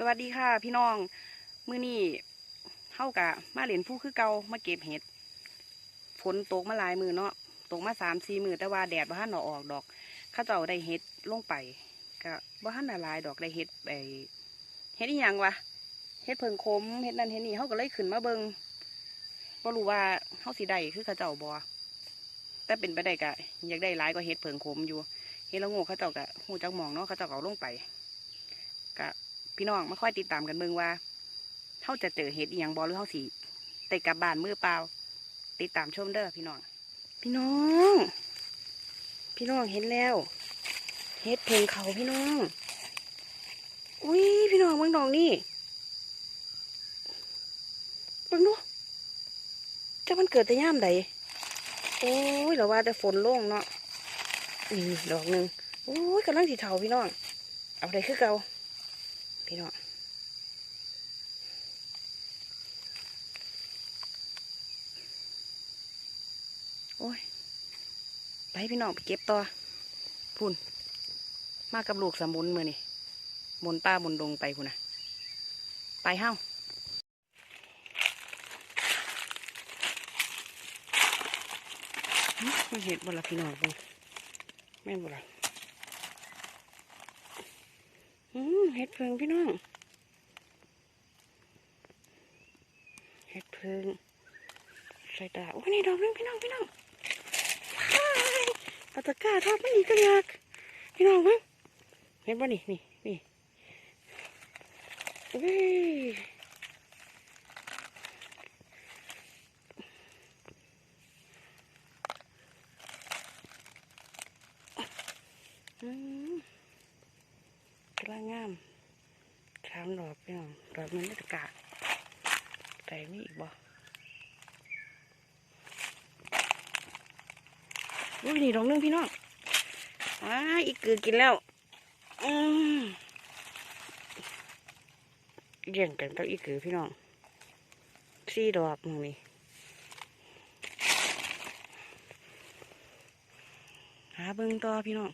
สวัสดีค่ะพี่น้อง มื้อนี้เฮากะมาเล่นผู้คือเกามาเก็บเห็ดฝนตกมาหลายมือเนาะตกมาสามสี่มือแต่ว่าแดดบ่ทันเอออกดอก ข้าเจ้าได้เห็ดลงไปก็บ่ทันได้หลายดอกได้เห็ดไปเห็ดอีหยังวะเห็ดเพิงคมเห็ดนั่นเห็ดนี่เฮาก็เลยขึ้นมาเบิงบ่รู้ว่าเฮาสิได้คือข้าเจ้าบ่แต่เป็นไปได้ก็อยากได้หลายกว่าเห็ดเพิงคมอยู่เห็ดละโงูข้าเจ้าก็ฮู้จักหมองเนาะข้าเจ้าก็เอาลงไปก็ พี่น้องมาค่อยติดตามกันเบิ่งว่าเขาจะเจอเห็ดอีหยังบอหรือเขาสิได้กลับบ้านมือเปล่า ติดตามชมเด้อพี่น้อง พี่น้อง พี่น้องเห็นแล้วเห็ดเพลงเขาพี่น้อง อุ้ยพี่น้องเบิ่งดอกนี่เบิ่งดูจะมันเกิดแต่ย่ามใดโอ้ยเราว่าแต่ฝนโล่งเนาะนี่ดอกหนึ่งโอ้ยกำลังสีเทาพี่น้อง เอาได้คือเก่า พี่น้องโอ้ย ไปพี่น้องไปเก็บต่อพุ่น มากับลูกสมุนมือนี่มนป้ามนดงไปพุ่นนะไปเฮ้าหึมันเห็ดบ่ละพี่น้องบ่แม่นบ่ละอืม เห็ดเพิงพี่น้อง เห็ดเพิงใส่ตาโอ้ยนี่ดอกนึงพี่น้องพี่น้องว้ายเอาตะก้าทอดไม่ดีก็ยากพี่น้องมั้งเห็นป่ะนี่นี่นี่อุ้ยอืมกำลังงามสามดอกพี่น้องดอกมันไม่ตะกร้าแต่มีอีกบ่ อุ้ยนี่ดอกนึงพี่น้องอ้าอีกเกือกินแล้ว อืมเลี้ยงกันกับอีกเกือพี่น้องสี่ดอกมึงนี่หาเบิ่งต่อพี่น้อง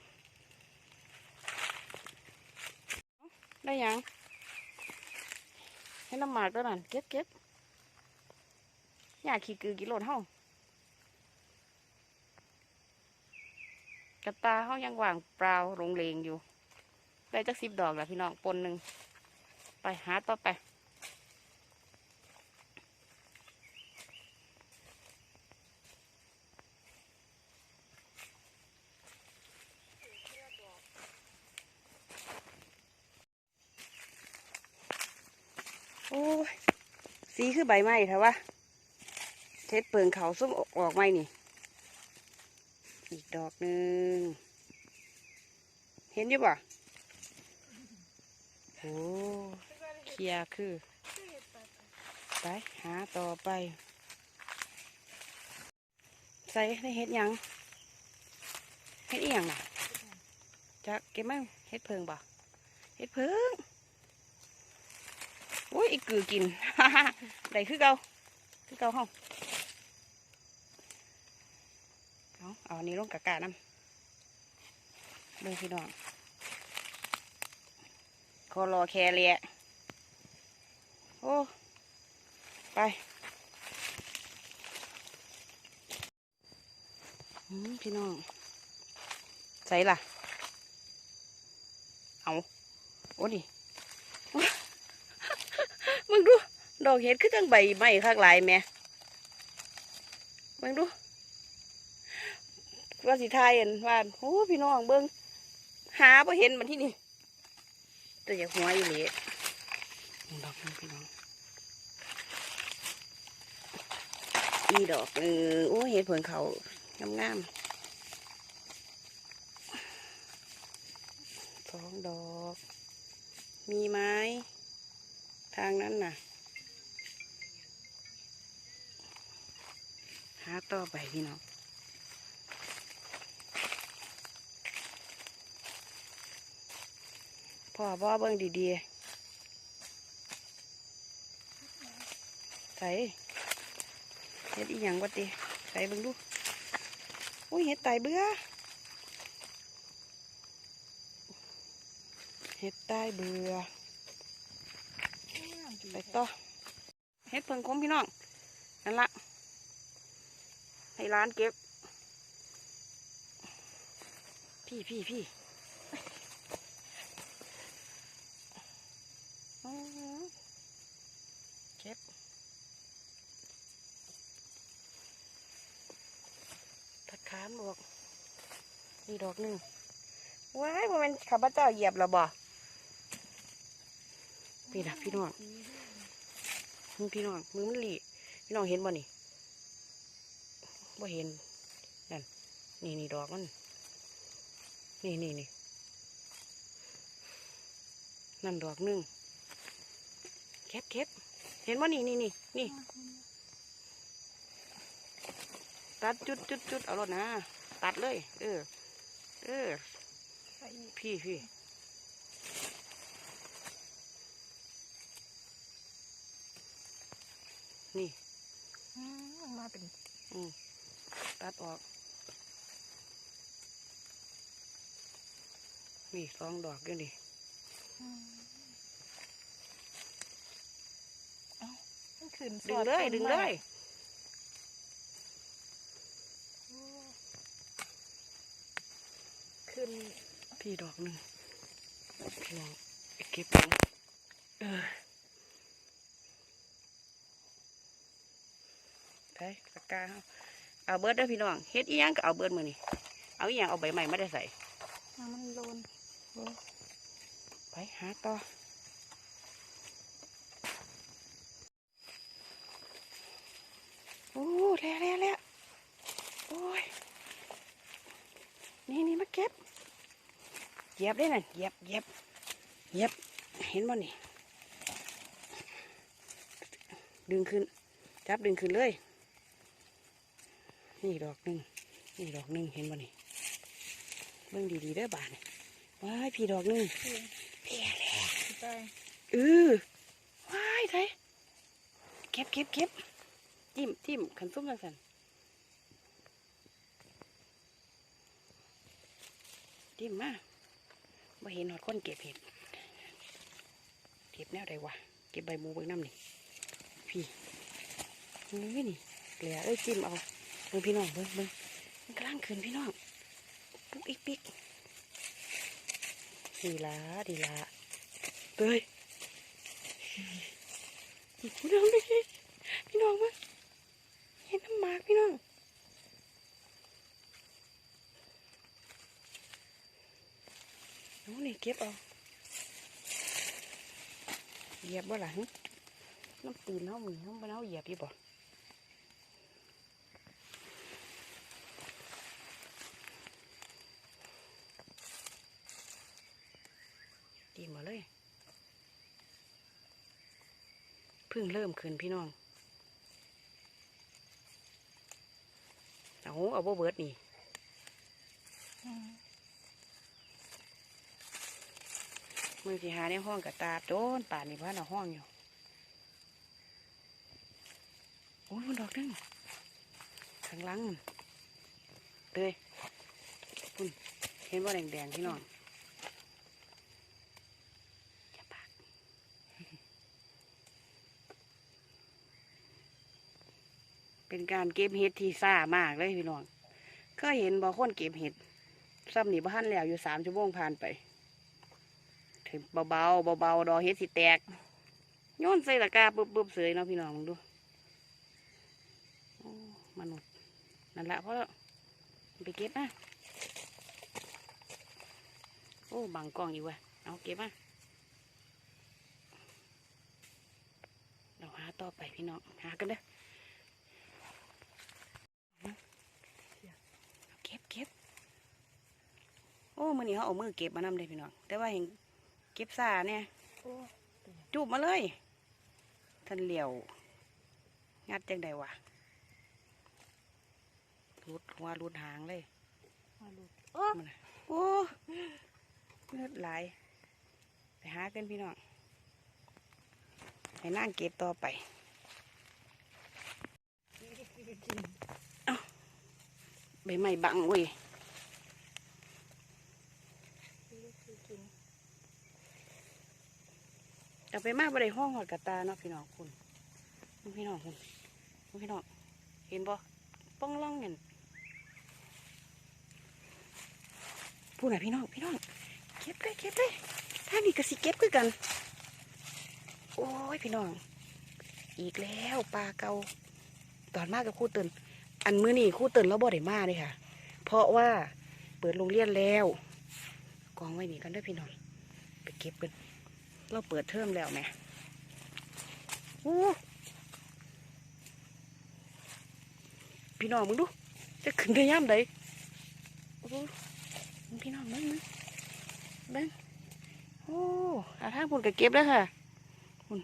ได้ยังให้น้ำหมากด้วยนั่นเก็บเก็บอยากขี่กือกิโลเท่า กระตาเขายังว่างเปล่าโรงเลงอยู่ ได้จักสิบดอกแหละพี่น้องปนหนึ่งไปหาต่อไปโอ้สีคือใบไม้เถอะวะเท็ดเปิงเขาส้มออกไม้นี่ อีกดอกหนึ่งเห็นอยู่ป่ะโอ้เคลียคือ ไปหาต่อไป ใส่ได้เห็ดยังเห็ดอีหยังน่ะจักเก็บมั้งเห็ดเพิงป่ะเห็ดเพิงโอ้ยอีกกือกิน ได้คือเก่าคือเก่าห้อง เอานนี้ลงกะกะน้ำเบิ่งพี่น้องคอรอแคเลียโอ้ ไปพี่น้อง ใส่ล่ะ เอา โอ้ดิ มึงดู ดอกเห็ดคือจังใบไม้คักหลายแม่มึงดู ว่าสิทยเห็นว่าโอ้พี่น้องเบิ้งหาพอเห็นมันที่นี่แต่อยาหัวอยู่เลยดอกนึงพี่น้องอีดอกเออโอ้เห็ดผิงเขางามๆสองดอก มีไหมทางนั้นน่ะ หาต่อไปพี่น้อง พ่อพ่อเบิ่งดีๆใส่เฮ็ดอีหยังวะติใส่เบิ่งดูอุ้ยเฮ็ดตายเบื่อเฮ็ดตายเบื่อไปต่อเฮ็ดเพิ่งคมพี่น้องนั่นละให้ร้านเก็บพี่พี่พี่อื้อหือเก็บตัดขามบอกีดอกหนึ่งว้ายมันข้าพเจ้าเหยียบแล้วบ่พี่นะพี่น้องมึงพี่น้องมือมันหลีพี่น้องเห็นบ่นี่บ่เห็นนั่นนี่นี่ดอกมันนี่นี่นี่นั่นดอกหนึ่งเก็บเก็บเห็นว่นี่นี่นี่นี่ตัดจุดจุดจุดเอารถนะ ตัดเลย เออ เออ พี่พี่นี่มาเป็น อืมตัดออก นี่สองดอกอยู่นี่มันขึ้นดึงเลย ดึงเลย ขึ้น พี่ดอกหนึ่งพี่น้องไปเก็บกันเออไปปากกาเอาเอาเบิร์ดเด้อพี่น้องเฮ็ดอีหยังก็เอาเบิร์ดมือนี่เอาอีหยังเอาใบใหม่ไม่ได้ใส่น้ำมันโลนไปหาต่อโอ้แล้วแล้วแล้วโอ้ยนี่นี่มาเก็บ เหยียบได้น่ะเหยียบเหยียบเหยียบเห็นบ่นี่ดึงขึ้น จับดึงขึ้นเลย นี่ดอกหนึ่งนี่ดอกหนึ่งเห็นบ่นี่เบิ่งดีๆเด้อบานนี่ว้ายพี่ดอกหนึ่งขึ้นเพียแล้วไปเออว้ายไทยเก็บเก็บเก็บจิ้มจิ้มขันซุ่มจังสันจิ้มมา บ่เห็นหอดคนเก็บเห็ดเก็บแนวใดวะเก็บใบมูเบิ่งน้ำนี่พี่นี่นี่เหลือเอ้ยจิ้มเอาเบิ่งพี่น้องเบิ่งเบิ่งมันกำลังขึ้นพี่น้องปุ๊กอีกปิ๊กดีละดีละเฮ้ยพี่น้องดูสิพี่น้องมั้เห็นน้ำหมากพี่น้องโอ้ นี่เก็บเอาเหยียบบ่หลังน้ำตีนเขามือเขาบ่เอาเหยียบอยู่บ่ตีมาเลยเพิ่งเริ่มขึ้นพี่น้องเอาเอาบ่เบิดนี่ มือที่หาในห้องกับตาโดนป่านนี่พ่านเอาห้องอยู่โอ้ยมันดอกนึงข้างหลังมันเลยคุณเห็นว่าแดงๆพี่นองอย่าปากเป็นการเก็บเห็ดที่ซ่ามากเลยพี่น้องเคยเห็นบ่คนเก็บเห็ดซ้ำนี่บ้านแล้วอยู่สามชั่วโมงผ่านไป เบาๆเบาๆดอกเห็ดสิแตกโยนใส่ตะกร้าปุ๊บปุ๊บเสยเนาะพี่น้องมึงดูโอ้มนุษย์นั่นแหละเพราะไปเก็บนะโอ้บังกล้องอยู่วะเอาเก็บมาเราหาต่อไปพี่น้องหากันเด้อเก็บเก็บโอ้มือนี้เขาเอามือเก็บมานำเลยพี่น้องแต่ว่าเห็น เก็บซาเนี่ยโอ้จูบมาเลย ท่านเหลียว งัดจังใดวะรุดหัวรุดหางเลยมาลูกโอ้มันน่ะโอ้เลือดไหลายไปหากันพี่น้องให้นั่งเก็บต่อไปใบไม้บังเว้ย กิน เอาไปมากบ่ได้ห้องหอดกระตาเนาะพี่น้องคุณพี่น้องคุณพี่น้องเห็นบ่ป้องล่องเห็นพูดหน่อยพี่น้องพี่น้องเก็บเลยเก็บเลยถ้านี่ก็สิเก็บคือกัน โอ้ยพี่น้อง อีกแล้วปลาเกาตอนมากกับคู่เตือนอันมื้อนี้คู่เตือนเราบ่ได้มาเลยค่ะ เพราะว่าเปิดโรงเรียนแล้ว กองไว้นี่กันด้วยพี่น้องไปเก็บกัน เราเปิดเทอมแล้วแหม่อู้พี่น้องมึงดู จะขึ้นได้ย่ำใดโอ้มึงพี่น้องมึงมึงเบิ้งโอ้อาทางพุ่นก็เก็บแล้วค่ะพุ่น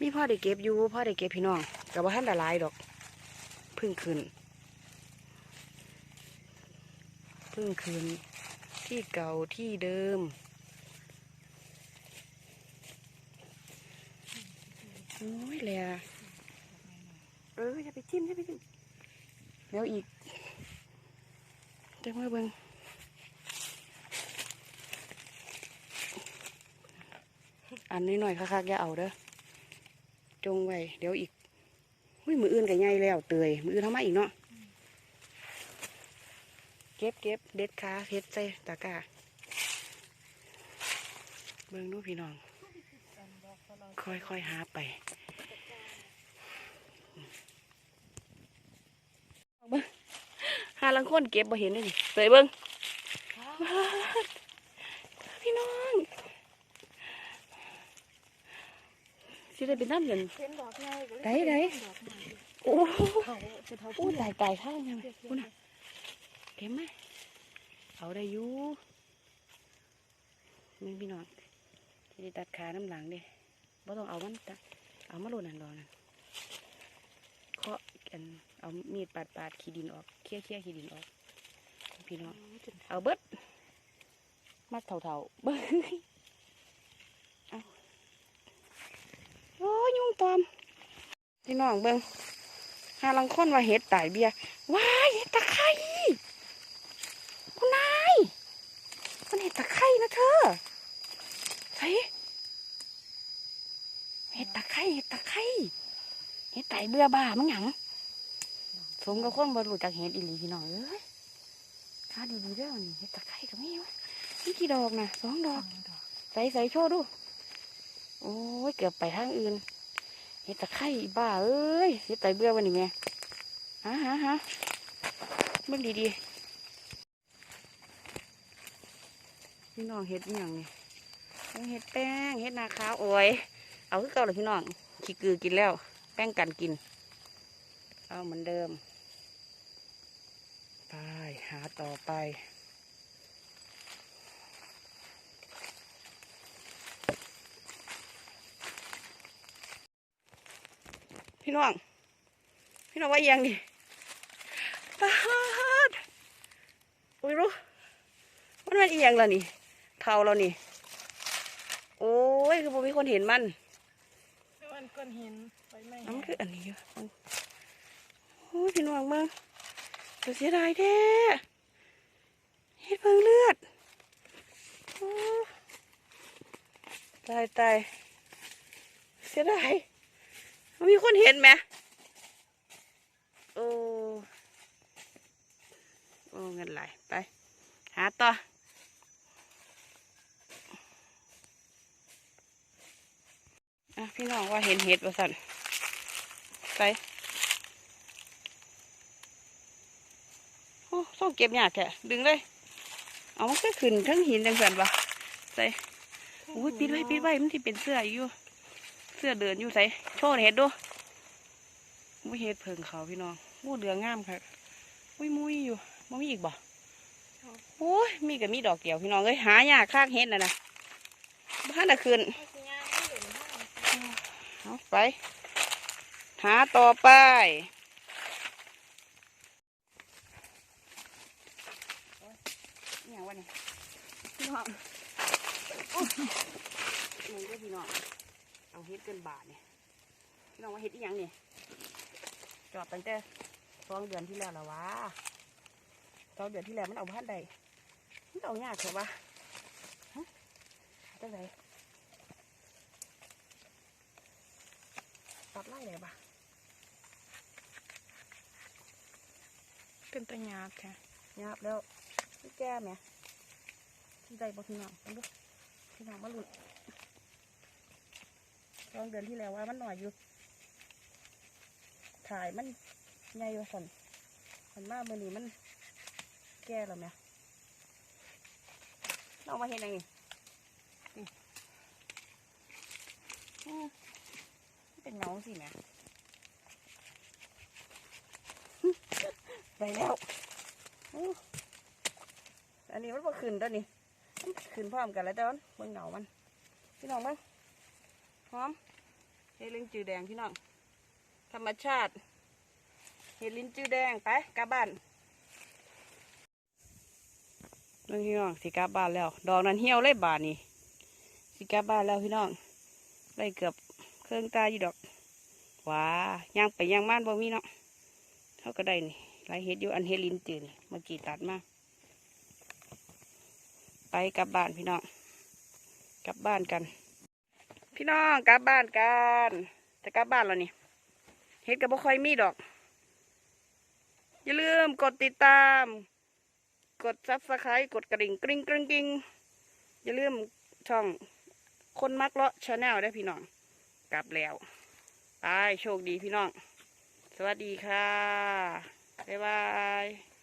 มีพ่อได้เก็บอยู่พ่อได้เก็บพี่น้องแต่ว่าท่านละลายดอก พึ่งขึ้น พึ่งขึ้น ที่เก่าที่เดิม โอ้ยแหละเอออย่าไปจิ้มอย่าไปจิ้มเดี๋ยวอีกจังมาเบิงอันนี้หน่อยคักๆอย่าเอาเด้อจงไว้เดี๋ยวอีกอุ้ยมืออื่นกับใหญ่แล้วเตยมืออื่นทำมอีกเนาะเก็บเก็บเด็ดขาเฮ็ดใส่ตะกร้าเบิ่งดูพี่น้อง ค่อยๆหาไปเบิ่งหาลังคนเก็บบ่เห็นเลยนี่เตยเบิ่งพี่น้องสิได้เป็นน้ำเหลืองเห็นดอกไงก็เลยไหนไหนเห็ดอกไงโอ้โหเขาจะเท่าอู้ตายตายข้างยังกูน่ะเก็บไหมเอาได้อยู่มึงพี่น้องที่ได้ตัดขาน้ำหลังเดิ บ่ต้องเอามันตัดเอามาโลนันดอกนั่นเคาะกันเอามีดปาดปาดขี้ดินออกเคี่ยเคี่ยขี้ดินออก พี่น้องเอาเบิดมัดเท่าๆเบิ้งเอาโอ้ยยุงตอมพี่น้องเบิ้งหาลังค้นว่าเห็ดตายเบียว้ายเห็ดตะไคร้คุณนายมันเห็ดตะไคร้นะเธอใส่เห็ดตะ ไคร้เห็ดตะไคร้เห็ดตายเบื่อบ้ามั้งหยังสมกับคนบรรลุจากเห็ดอีหลีพี่น้องเอ้ยข้าดีๆเด้อนี่เห็ดตะไคร้กับมีวะนี่กี่ดอกนะสองดอก ใส่ใส่โชว์ดูโอ้ยเกือบไปทางอื่นเห็ดตะไคร้อีบ้าเอ้ยเห็ดไตเบื่อวันนี้แม่ฮะฮะฮะเบิ่งดีๆพี่น้องเห็ดอหย่างนี่เห็ดแป้งเห็ดนาคาวโอ้ย เอาคือเก่าเลยพี่น้องขี้กือกินแล้ว แป้งกันกิน เอาเหมือนเดิม ไปหาต่อไปพี่น้อง พี่น้องว่าเอียงดิปาดอุ้ยรู้มันเป็นเอียงแล้วนี่เท่าแล้วนี่ โอ้ย คือผมมีคนเห็นมัน มันก้อนหินไปไม่น้ำคืออันนี้อยู่โอ้ยพี่น้องเบ้งจะเสียดายแท้เฮ็ดเพิ่งเลือดตายตายเสียดายมีคนเห็นไหมโอ้โอ้เงินไหลไป หาต่อ อะพี่น้องว่าเห็นเห็ดว่าสันไปโอ้ต้องเก็บยากแกดึงเลย เอามันก็ขึ้นทั้งหินจังสันวะใส่โอ้ยปิดไว้ปิดไว้มันที่เป็นเสื้ออยู่ เสื้อเดินอยู่ใส่โชว์ให้เห็ดดูมุ้ยเห็ดเพิงเขาพี่น้องมูเดืองงามค่ะมุ้ยมุ้ยอยู่มันมีอีกบ่โอ้ยมีกับมีดอกเกี่ยวพี่น้องเอ้ยหายากข้างเห็ดน่ะนะบ้านน่ะขึ้นเอา ไป หาต่อไปเนี่ยวันนี้พี่น้องโอ้ยมึงก็พี่น้องเอาเฮ็ดเกินบาทเนี่ยพี่น้องว่าเฮ็ดอีหยังเนี่ยจอดตั้งแต่สองเดือนที่แล้วแล้ววะสองเดือนที่แล้วมันเอาพันใดมันเอายากใช่ปะฮะจังได ตัดไล่เลยปะเป็นตะหยาบแท้หยาบแล้วพี่แก้ไหมที่ใดบ่พี่น้องเอาดูพี่น้องมาลุ้นสองเดือนที่แล้วว่ามันหน่อยอยู่ถ่ายมันใหญ่กว่าสันสันมากมือนี้มันแก่แล้วไหมเรามาเห็นยังไงนี่อืมมั นเป็นเงสิแหม่ไปแล้วอันนี้มันบ่ขึ้นตัวนี้มันขึ้นพร้อมกันแล้วแต่ว่าเบิ่งเงามัน พี่น้องมั้งหอมเฮดลินจือแดงพี่น้อง ธรรมชาติเห็ดลินจือแดงไปกลับบ้านน้องพี่น้องสิกลับบ้านแล้ว ดอกนั้นเหี่ยวเลยบานนี่สิกลับบ้านแล้วพี่น้องได้เกือบ เครื่องตาอยู่ดอกว้าย่างไปย่างม่านบ่มีเนาะเขาก็ได้นี่ลายเห็ดอยู่อันเฮดลินจือนี่เมื่อกี้ตัดมาไปกลับบ้านพี่น้องกลับบ้านกัน พี่น้องกลับบ้านกันจะกลับบ้านแล้วนี่เฮ็ดก็บ่ค่อยมีดอก อย่าลืมกดติดตาม กดซับสไครต์กดกระดิ่งกริ๊งกริ๊งกริ๊งอย่าลืมช่องคนมักเลาะชาแนลได้พี่น้อง กลับแล้วไปโชคดีพี่น้อง สวัสดีค่ะ บ๊ายบาย